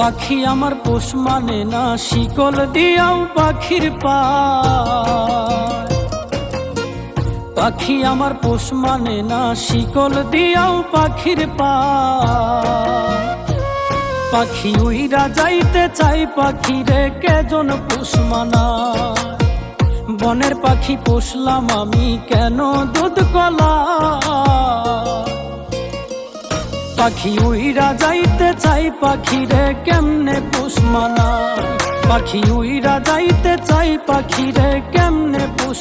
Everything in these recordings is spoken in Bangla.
পাখি আমার পোষ মানে না, শিকল দিয়াও পাখির পা পাখি আমার পোষ মানে না, শিকল দিয়াও পাখির পা পাখি উইরা যাইতে চাই, পাখি রে কেজন পোষ মানা বনের পাখি পোষলাম আমি, কেন দুধ কলা পাখি উইরা যাইতে চাই পাখি রে কেমনে পুষমানা পাখি উইরা যাইতে চাই পাখি রে কেমনে পোষ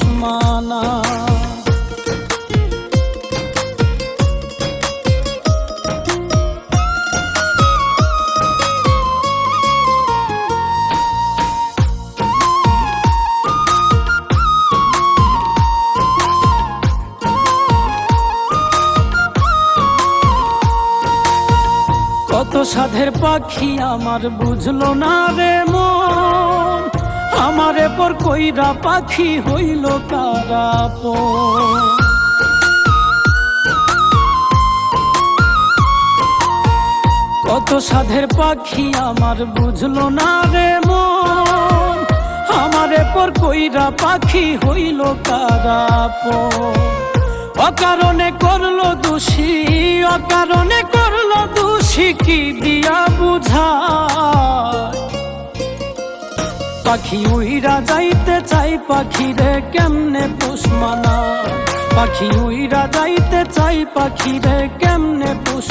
কত সাধের পাখি আমার বুঝলো না রে মন। আমার এপর কইরা পাখি হইল কারাপ কত সাধের পাখি আমার বুঝলো না রে মন। আমার এপর কইরা পাখি হইল কারাপ অকারণে করল দোষী, অকারণে করল দোষী, কি দিয়া বুঝা পাখি উইরা যাইতে চাই পাখি রে কেমনে পুষ্মানা মানা পাখি উইরা যাইতে চাই পাখি রে কেমনে পোষ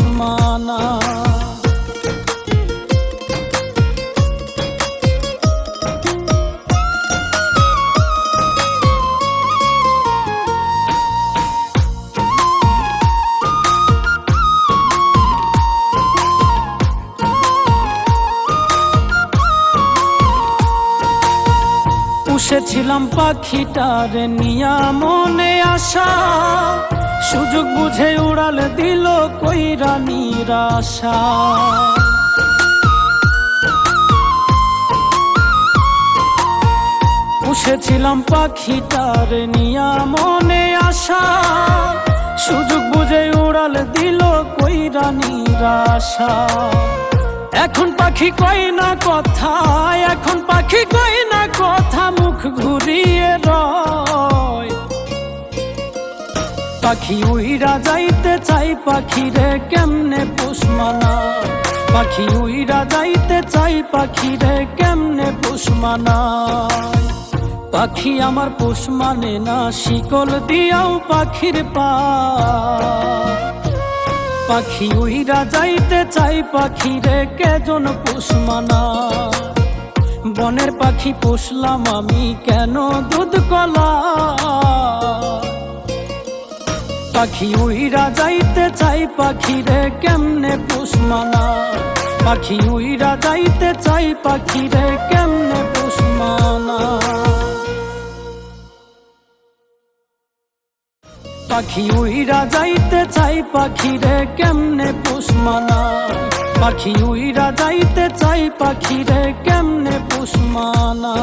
পুষেছিলাম পাখিটার নিয়া মনে আশা। সুযোগ বুঝে উড়াল দিল কইরা নিরাশা। পুষেছিলাম পাখিটার নিয়া মনে আশা। সুযোগ বুঝে উড়াল দিল কইরা নিরাশা। এখন পাখি কই না কথা, এখন পাখি কই মুখ ঘুরিয়ে রয়। পাখি উইরা যাইতে চাই পাখি রে কেমনে পোষ মানা পাখি উইরা যাইতে চাই পাখি রে কেমনে পোষ মানা পাখি আমার পোষ মানে না, শিকল দিয়াও পাখির পা। পাখি উইরা যাইতে চাই পাখি রে কেজন পোষ বনের পাখি পোষলাম আমি কেন দুধ কলা? পাখি উইরা যাইতে চাই পাখি রে কেমনে পোষ মানা পাখি উইরা যাইতে চাই পাখি রে কেমনে পোষ মানা পাখি উইরা যাইতে চাই পাখি রে কেমনে পোষ মানা পাখি উইরা যাইতে চাই পাখি রে কেমনে পোষ মানা